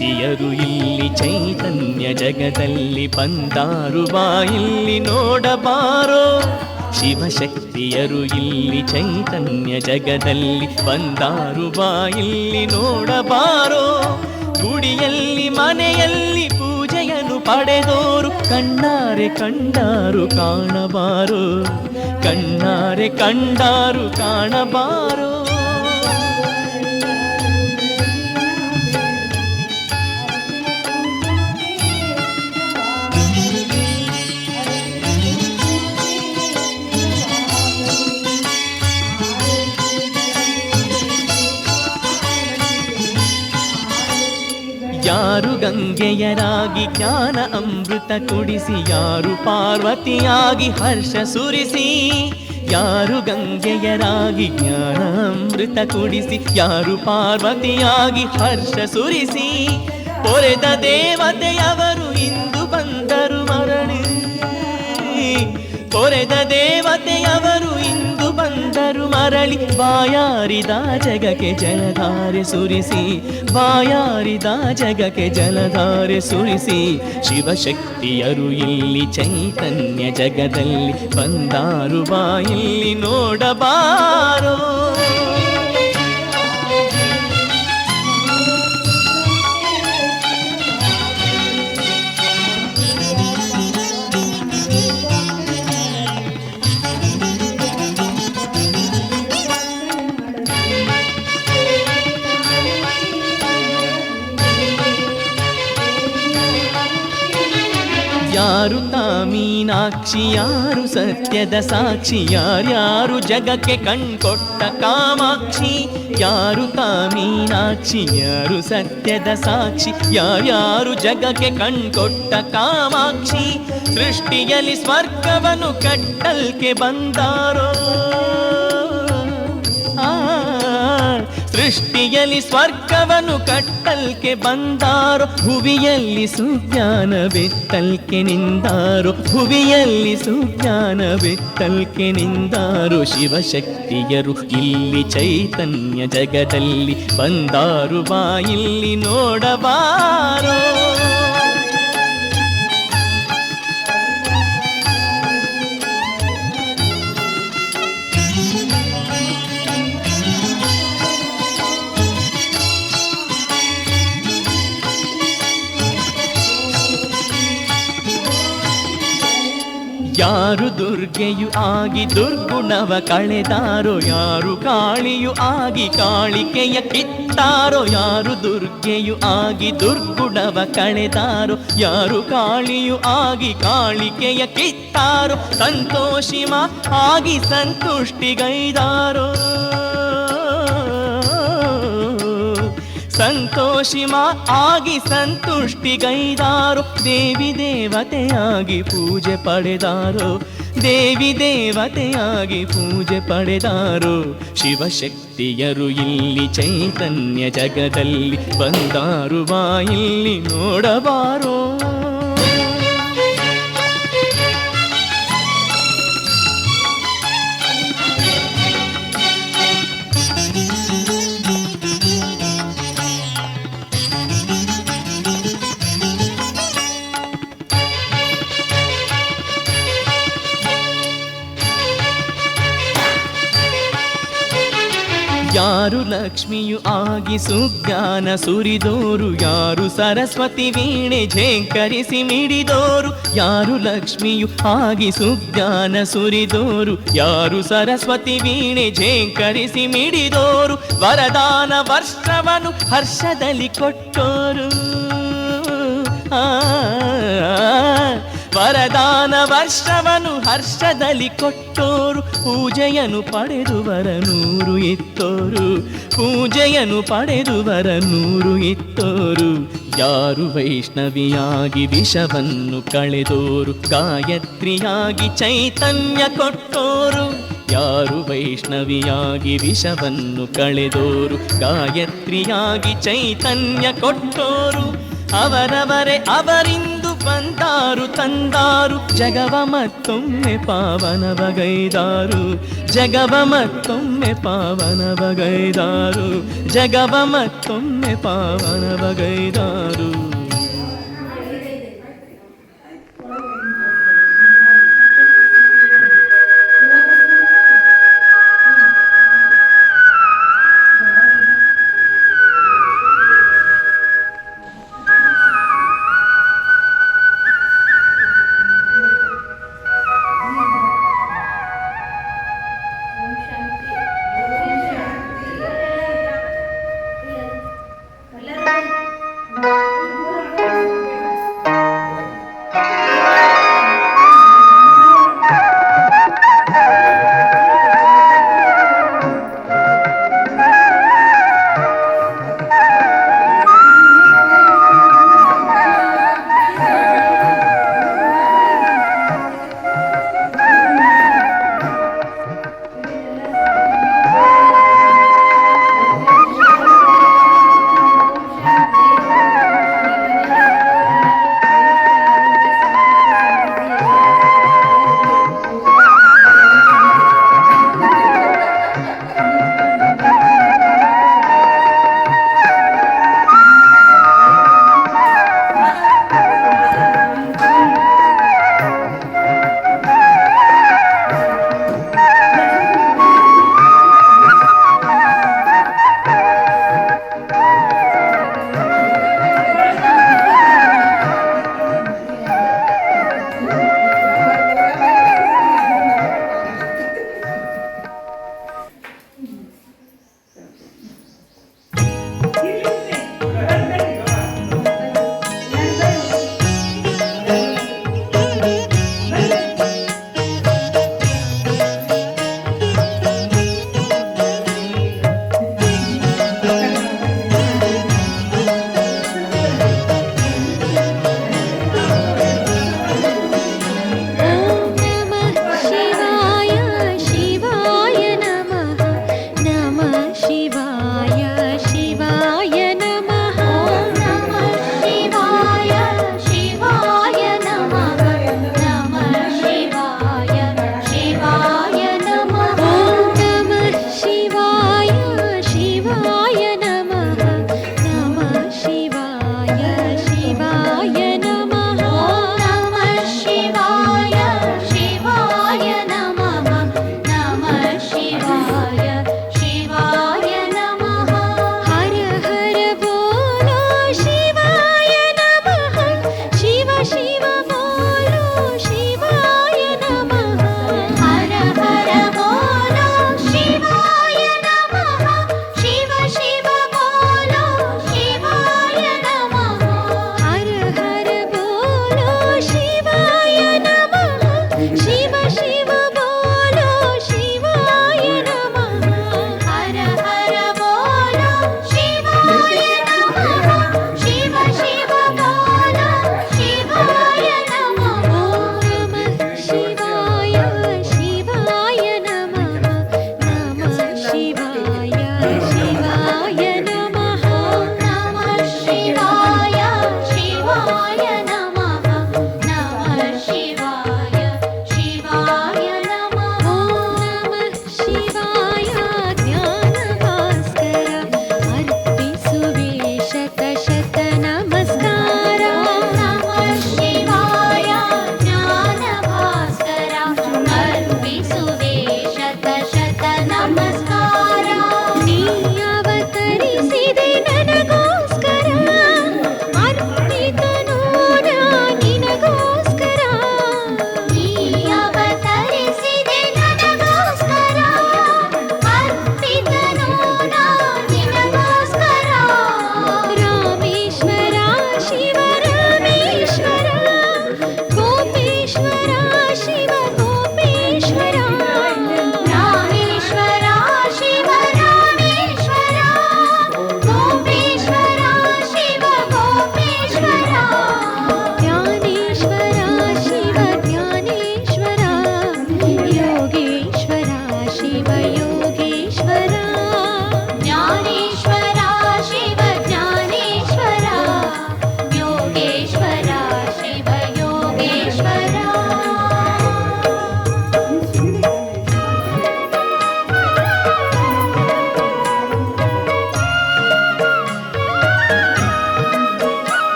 ಶಿವಶಕ್ತಿಯರು ಇಲ್ಲಿ ಚೈತನ್ಯ ಜಗದಲ್ಲಿ ಬಂದಾರು ಬಾ, ಇಲ್ಲಿ ನೋಡಬಾರೋ. ಶಿವಶಕ್ತಿಯರು ಇಲ್ಲಿ ಚೈತನ್ಯ ಜಗದಲ್ಲಿ ಬಂದಾರು ಬಾ, ಇಲ್ಲಿ ನೋಡಬಾರೋ. ಗುಡಿಯಲ್ಲಿ, ಮನೆಯಲ್ಲಿ ಪೂಜೆಯನ್ನು ಪಡೆದೋರು ಕಣ್ಣಾರೆ ಕಂಡಾರು ಕಾಣಬಾರೋ. ಕಣ್ಣಾರೆ ಕಂಡಾರು ಕಾಣಬಾರೋ. ಯಾರು ಗಂಗೆಯರಾಗಿ ಜ್ಞಾನ ಅಮೃತ ಕುಡಿಸಿ, ಯಾರು ಪಾರ್ವತಿಯಾಗಿ ಹರ್ಷ ಸುರಿಸಿ, ಯಾರು ಗಂಗೆಯರಾಗಿ ಜ್ಞಾನ ಅಮೃತ ಕುಡಿಸಿ, ಯಾರು ಪಾರ್ವತಿಯಾಗಿ ಹರ್ಷ ಸುರಿಸಿ ಪೊರೆದ ದೇವತೆಯವರು ಇಂದು ಬಂದರು ಮರಳಿ. ಪೊರೆದ ದೇವತೆಯವರು ಮರಳಿ ಬಾಯಾರಿದ ಜಗಕ್ಕೆ ಜಲಧಾರೆ ಸುರಿಸಿ, ಬಾಯಾರಿದ ಜಗಕ್ಕೆ ಜಲಧಾರೆ ಸುರಿಸಿ, ಶಿವಶಕ್ತಿಯರು ಇಲ್ಲಿ ಚೈತನ್ಯ ಜಗದಲ್ಲಿ ಬಂದಾರು ಬಾ, ಇಲ್ಲಿ ನೋಡಬಾರೋ. ತಾಮೀನಾಕ್ಷಿ ಯಾರು? ಸತ್ಯದ ಸಾಕ್ಷಿ ಯಾರ್ಯಾರು ಜಗಕ್ಕೆ ಕಣ್ಕೊಟ್ಟ ಕಾಮಾಕ್ಷಿ? ಯಾರು ತಾಮೀನಾಕ್ಷಿ ಯಾರು ಸತ್ಯದ ಸಾಕ್ಷಿ? ಯಾರ್ಯಾರು ಜಗಕ್ಕೆ ಕಣ್ಕೊಟ್ಟ ಕಾಮಾಕ್ಷಿ? ಸೃಷ್ಟಿಯಲ್ಲಿ ಸ್ವರ್ಗವನ್ನು ಕಟ್ಟಲ್ಕೆ ಬಂದಾರೋ? ಸೃಷ್ಟಿಯಲ್ಲಿ ಸ್ವರ್ಗವನ್ನು ಕಟ್ಟಲ್ಕೆ ಬಂದಾರು, ಭುವಿಯಲ್ಲಿ ಸುಜ್ಞಾನ ಬೆತ್ತಲ್ಕೆ ನಿಂದಾರು, ಭುವಿಯಲ್ಲಿ ಸುಜ್ಞಾನ ಬೆತ್ತಲ್ಕೆ ನಿಂದಾರು, ಶಿವಶಕ್ತಿಯರು ಇಲ್ಲಿ ಚೈತನ್ಯ ಜಗದಲ್ಲಿ ಬಂದಾರು ಬಾ, ಇಲ್ಲಿ ನೋಡಬಾರೋ. ಯಾರು ದುರ್ಗೆಯು ಆಗಿ ದುರ್ಗುಣವ ಕಳೆದಾರೋ, ಯಾರು ಕಾಳಿಯು ಆಗಿ ಕಾಳಿಕೆಯ ಕಿತ್ತಾರೋ, ಯಾರು ದುರ್ಗೆಯು ಆಗಿ ದುರ್ಗುಣವ ಕಳೆದಾರೋ, ಯಾರು ಕಾಳಿಯು ಆಗಿ ಕಾಳಿಕೆಯ ಕಿತ್ತಾರೋ, ಸಂತೋಷಿಮ ಆಗಿ ಸಂತುಷ್ಟಿಗೈದಾರೋ. ಸಂತೋಷಿಮ ಆಗಿ ಸಂತುಷ್ಟಿಗೈದಾರೋ ದೇವಿ ದೇವತೆಯಾಗಿ ಪೂಜೆ ಪಡೆದಾರು. ದೇವಿ ದೇವತೆಯಾಗಿ ಪೂಜೆ ಪಡೆದಾರು. ಶಿವಶಕ್ತಿಯರು ಇಲ್ಲಿ ಚೈತನ್ಯ ಜಗದಲ್ಲಿ ಬಂದಾರು. ಬಾ ಇಲ್ಲಿ ನೋಡಬಾರೋ. ಯಾರು ಲಕ್ಷ್ಮಿಯು ಆಗಿ ಸುಜ್ಞಾನ ಸುರಿದೋರು? ಯಾರು ಸರಸ್ವತಿ ವೀಣೆ ಝೇಂಕರಿಸಿ ಮಿಡಿದೋರು? ಯಾರು ಲಕ್ಷ್ಮಿಯು ಆಗಿ ಸುಜ್ಞಾನ ಸುರಿದೋರು? ಯಾರು ಸರಸ್ವತಿ ವೀಣೆ ಝೇಂಕರಿಸಿ ಮಿಡಿದೋರು? ವರದಾನ ವರ್ಷವನು ಹರ್ಷದಲ್ಲಿ ಕೊಟ್ಟೋರು. ವರದಾನ ವರ್ಷವನು ಹರ್ಷದಲ್ಲಿ ಕೊಟ್ಟೋರು, ಪೂಜೆಯನ್ನು ಪಡೆದುವರ ನೂರು ಇತ್ತೋರು, ಪೂಜೆಯನ್ನು ಪಡೆದುವರ ನೂರು ಇತ್ತೋರು. ಯಾರು ವೈಷ್ಣವಿಯಾಗಿ ವಿಷವನ್ನು ಕಳೆದೋರು, ಗಾಯತ್ರಿಯಾಗಿ ಚೈತನ್ಯ ಕೊಟ್ಟೋರು. ಯಾರು ವೈಷ್ಣವಿಯಾಗಿ ವಿಷವನ್ನು ಕಳೆದೋರು, ಗಾಯತ್ರಿಯಾಗಿ ಚೈತನ್ಯ ಕೊಟ್ಟೋರು. ಅವರವರೇ ಅವರಿಂದು ಬಂದಾರು ತಂದಾರು ಜಗವ ಮತ್ತೊಮ್ಮೆ ಪಾವನವಗೈದಾರು ಜಗವ ಮತ್ತೊಮ್ಮೆ ಪಾವನವಗೈದಾರು ಜಗವ ಮತ್ತೊಮ್ಮೆ ಪಾವನವಗೈದಾರು